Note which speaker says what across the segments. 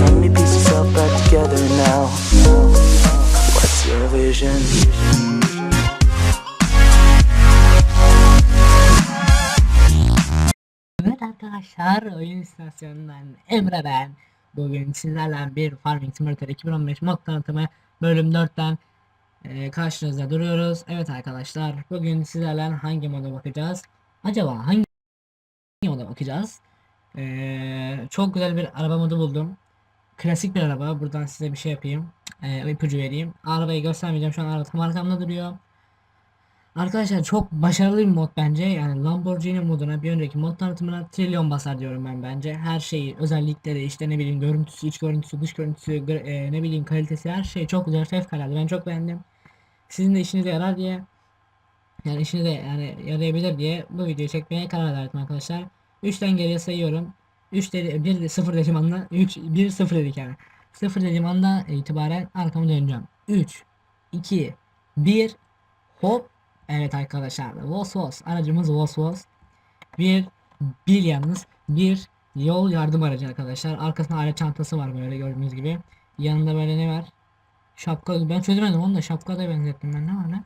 Speaker 1: Let me piece yourself back together now. What's your vision?
Speaker 2: Evet arkadaşlar oyun istasyonundan Emre ben. Bugün sizlerle bir Farming Simulator 2015 mod tanıtımı bölüm 4'ten e, karşınızda duruyoruz. Evet arkadaşlar bugün sizlerle hangi moda bakacağız? Acaba hangi moda bakacağız? E, çok güzel bir araba modu buldum. Klasik bir araba. Buradan size bir şey yapayım. E, ipucu vereyim. Arabayı göstermeyeceğim. Şu an araba tam arkamda duruyor. Arkadaşlar çok başarılı bir mod bence. Yani Lamborghini moduna bir önceki mod tanıtımına trilyon basar diyorum ben bence. Her şeyi, özellikleri, işte ne bileyim görüntüsü, iç görüntüsü, dış görüntüsü, gö- e, ne bileyim kalitesi her şey çok güzel, fevkalade. Ben çok beğendim. Sizin de işinize yarar diye yani işinize yani yarayabilir diye bu videoyu çekmeye karar verdim arkadaşlar. 3'ten geriye sayıyorum. 3 dedi 1 0 dediğim anda 3 1 0 dedik yani. 0 dediğim anda itibaren arkamı döneceğim. 3 2 1 Hop. Evet arkadaşlar Vos Vos. Aracımız Vos Vos. Bir bil yalnız bir yol yardım aracı arkadaşlar. Arkasında alet çantası var böyle gördüğünüz gibi. Yanında böyle ne var? Şapka ben çözemedim onu da şapka da benzettim ben. Ne var ne?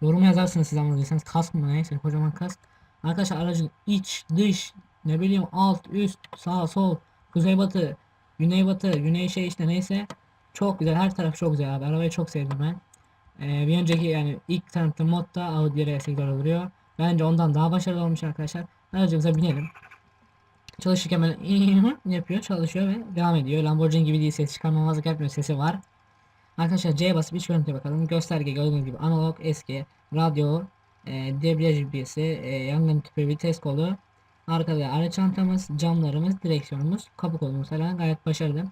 Speaker 2: Yorum yazarsınız siz anladıysanız kask mı? Neyse kocaman kask. Arkadaşlar aracın iç dış ne bileyim alt üst sağ sol kuzey batı güney batı güney şey işte neyse çok güzel her taraf çok güzel abi arabayı çok sevdim ben ee, bir önceki yani ilk tanıtım modda Audi R8 oluyor. Bence ondan daha başarılı olmuş arkadaşlar. Aracımıza binelim. Çalışırken böyle yapıyor, çalışıyor ve devam ediyor. Lamborghini gibi değil, ses çıkarmamazlık yapmıyor, sesi var. Arkadaşlar C'ye basıp iç görüntüye bakalım. Gösterge gördüğünüz gibi analog, eski, radyo, e, debriyaj bilgisi, e, yangın tüpü, vites kolu, arkada araç çantamız, camlarımız, direksiyonumuz, kapı kolumuz falan gayet başarılı.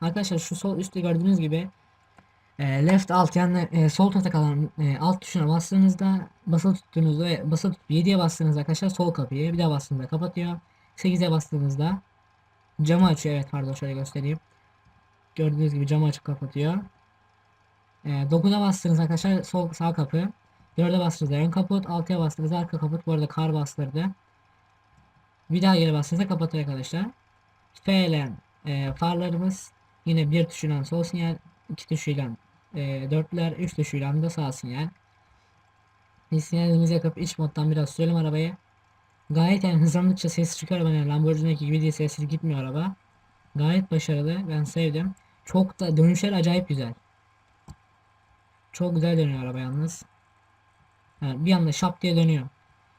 Speaker 2: Arkadaşlar şu sol üstte gördüğünüz gibi e, left alt yani e, sol tarafta kalan e, alt tuşuna bastığınızda basılı tuttuğunuzda ve basılı tutup 7'ye bastığınızda arkadaşlar sol kapıyı bir daha bastığınızda kapatıyor. 8'e bastığınızda camı açıyor. Evet pardon şöyle göstereyim. Gördüğünüz gibi camı açıp kapatıyor. E, 9'a bastığınızda arkadaşlar sol sağ kapı. 4'e bastığınızda ön kaput. 6'ya bastığınızda arka kaput. Bu arada kar bastırdı. Bir daha geri bastığınızda kapatıyor arkadaşlar. F ile e, farlarımız yine bir tuşuyla sol sinyal, iki tuşuyla e, dörtler, üç tuşuyla da sağ sinyal. Biz sinyalimizi yakıp iç moddan biraz sürelim arabayı. Gayet yani hızlandıkça ses çıkıyor arabanın. Yani Lamborghini'deki gibi diye sessiz gitmiyor araba. Gayet başarılı. Ben sevdim. Çok da dönüşler acayip güzel. Çok güzel dönüyor araba yalnız. Yani bir anda şap diye dönüyor.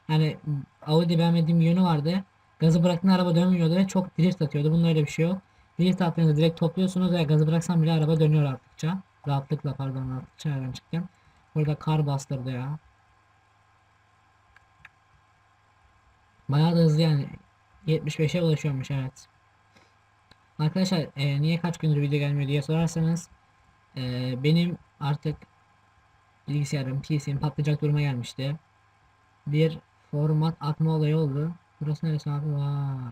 Speaker 2: Yani Audi beğenmediğim bir yönü vardı. Gazı bıraktığında araba dönmüyordu ve çok drift atıyordu. Bunda öyle bir şey yok. Drift attığınızda direkt topluyorsunuz ve gazı bıraksan bile araba dönüyor arttıkça. Rahatlıkla pardon rahatlıkça nereden çıktım. Burada kar bastırdı ya. Bayağı da hızlı yani. 75'e ulaşıyormuş evet. Arkadaşlar e, niye kaç gündür video gelmiyor diye sorarsanız e, benim artık bilgisayarım, PC'm patlayacak duruma gelmişti. Bir format atma olayı oldu. Burası neresi abi? Vay.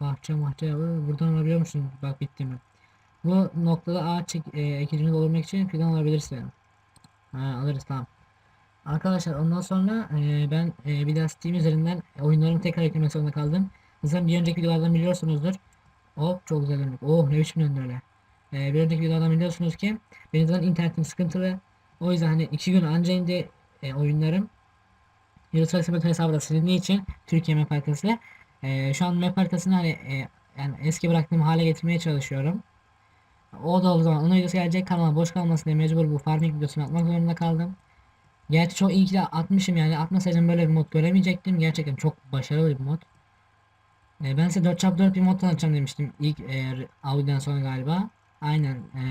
Speaker 2: Bahçe mahçe. Oo, Buradan alabiliyor musun? Bak bitti mi? Bu noktada ağaç e, ekicini doldurmak için fidan alabilirsin. Ha, alırız tamam. Arkadaşlar ondan sonra e, ben e, bir daha Steam üzerinden oyunlarımı tekrar eklemek zorunda kaldım. Zaten bir önceki videolardan biliyorsunuzdur. Hop çok güzel döndük. Oh ne biçim döndü öyle. E, bir önceki videolardan biliyorsunuz ki benim zaten internetim sıkıntılı. O yüzden hani iki gün anca indi e, oyunlarım. Yurtsal Simulator hesabı da silindiği için Türkiye map haritası. E, şu an map haritasını hani e, yani eski bıraktığım hale getirmeye çalışıyorum. O da o zaman onun videosu gelecek kanala boş kalmasın diye mecbur bu farming videosunu atmak zorunda kaldım. Gerçi çok iyi ki de atmışım yani atmasaydım böyle bir mod göremeyecektim. Gerçekten çok başarılı bir mod. E, ben size 4x4 bir mod tanıtacağım demiştim ilk e, Audi'den sonra galiba. Aynen. E,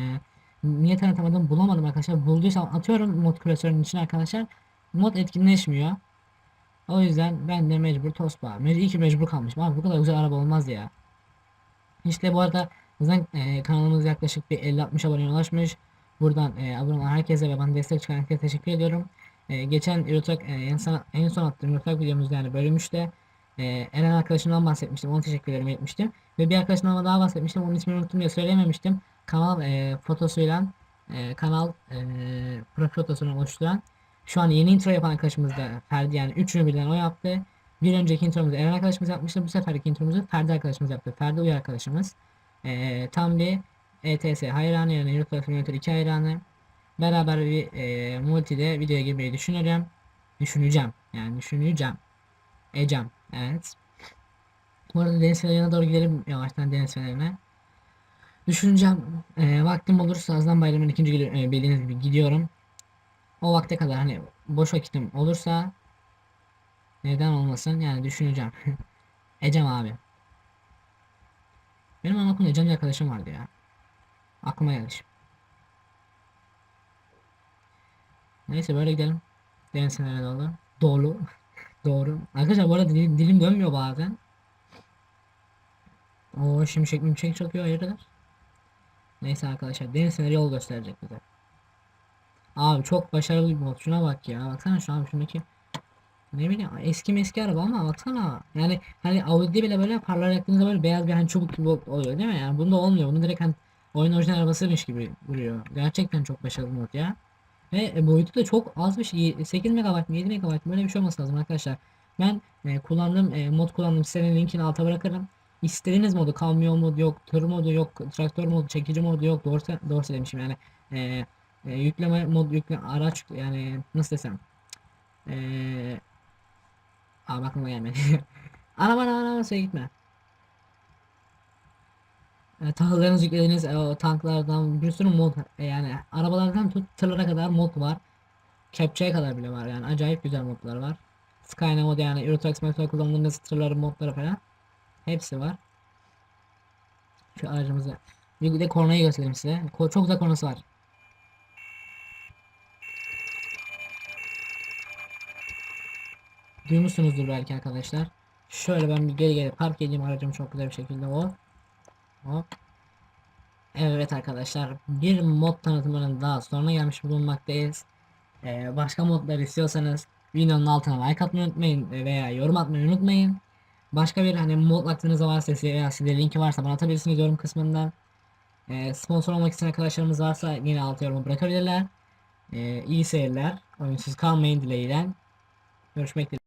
Speaker 2: niye tanıtamadım bulamadım arkadaşlar. Bulduysam atıyorum mod klasörünün içine arkadaşlar. Mod etkinleşmiyor. O yüzden ben de mecbur Tospa. Me iyi ki mecbur kalmışım. Abi bu kadar güzel araba olmaz ya. İşte bu arada zaten e, kanalımız yaklaşık bir 50-60 aboneye ulaşmış. Buradan e, abone olan herkese ve bana destek çıkan herkese teşekkür ediyorum. E, geçen Eurotrack e, en, son, en son attığım Eurotrack videomuzda yani bölüm 3'te e, Eren arkadaşımdan bahsetmiştim. Ona teşekkür ederim etmiştim. Ve bir arkadaşımdan daha bahsetmiştim. Onun ismini unuttum diye söyleyememiştim. Kanal e, fotosuyla e, kanal e, profil fotosunu oluşturan şu an yeni intro yapan arkadaşımız da Ferdi yani üçünü birden o yaptı. Bir önceki intromuzu Eren arkadaşımız yapmıştı. Bu seferki intromuzu Ferdi arkadaşımız yaptı. Ferdi Uy arkadaşımız. Ee, tam bir ETS hayranı yani Euro Simulator 2 hayranı. Beraber bir e, multide videoya girmeyi düşünüyorum. Düşüneceğim. Yani düşüneceğim. Ecem. Evet. Bu arada deniz fenerine doğru gidelim yavaştan deniz fenerine. Düşüneceğim. E, vaktim olursa Azdan Bayramı'nın ikinci günü e, bildiğiniz gibi gidiyorum. O vakte kadar hani boş vakitim olursa neden olmasın yani düşüneceğim. Ecem abi. Benim anaokulunda Ecem diye arkadaşım vardı ya. Aklıma geldi. Neyse böyle gidelim. Deniz fenerine doğru. Doğru. Arkadaşlar bu arada dilim, dilim dönmüyor bazen. O şimşek mimşek çakıyor hayırdır. Neyse arkadaşlar deniz yol gösterecek bize. Abi çok başarılı bir mod. Şuna bak ya. Baksana şu abi şundaki ne bileyim eski meski araba ama baksana. Yani hani Audi'de bile böyle parlar yaktığınızda böyle beyaz bir hani çubuk gibi oluyor değil mi? Yani bunda olmuyor. Bunu direkt hani oyun orijinal arabasıymış gibi duruyor. Gerçekten çok başarılı mod ya. Ve e, boyutu da çok az bir şey. 8 MB mı 7 MB böyle bir şey olması lazım arkadaşlar. Ben e, kullandığım e, mod kullandığım sitenin linkini alta bırakırım. İstediğiniz modu kamyon modu yok, tır modu yok, traktör modu, çekici modu yok, dorse, dorse demişim yani. E, e, yükleme mod yükle araç yani nasıl desem. E, Aa aklıma gelmedi. Araba araba araba gitme. E, tahıllarınızı yüklediğiniz e, tanklardan bir sürü mod e, yani arabalardan tut tırlara kadar mod var. Kepçeye kadar bile var yani acayip güzel modlar var. Skyline mod yani Euro Truck Simulator kullandığınız tırların modları falan. Hepsi var. Şu aracımızı bir de kornayı göstereyim size. Çok güzel kornası var. Duymuşsunuzdur belki arkadaşlar. Şöyle ben bir geri geri park edeyim aracımı çok güzel bir şekilde o. Hop. Evet arkadaşlar bir mod tanıtımının daha sonuna gelmiş bulunmaktayız. Ee, başka modlar istiyorsanız videonun altına like atmayı unutmayın veya yorum atmayı unutmayın. Başka bir hani mod aklınızda varsa veya sizde linki varsa bana atabilirsiniz yorum kısmından. Ee, sponsor olmak isteyen arkadaşlarımız varsa yine alt yorumu bırakabilirler. Ee, iyi seyirler. Oyunsuz kalmayın dileğiyle. Görüşmek dileğiyle.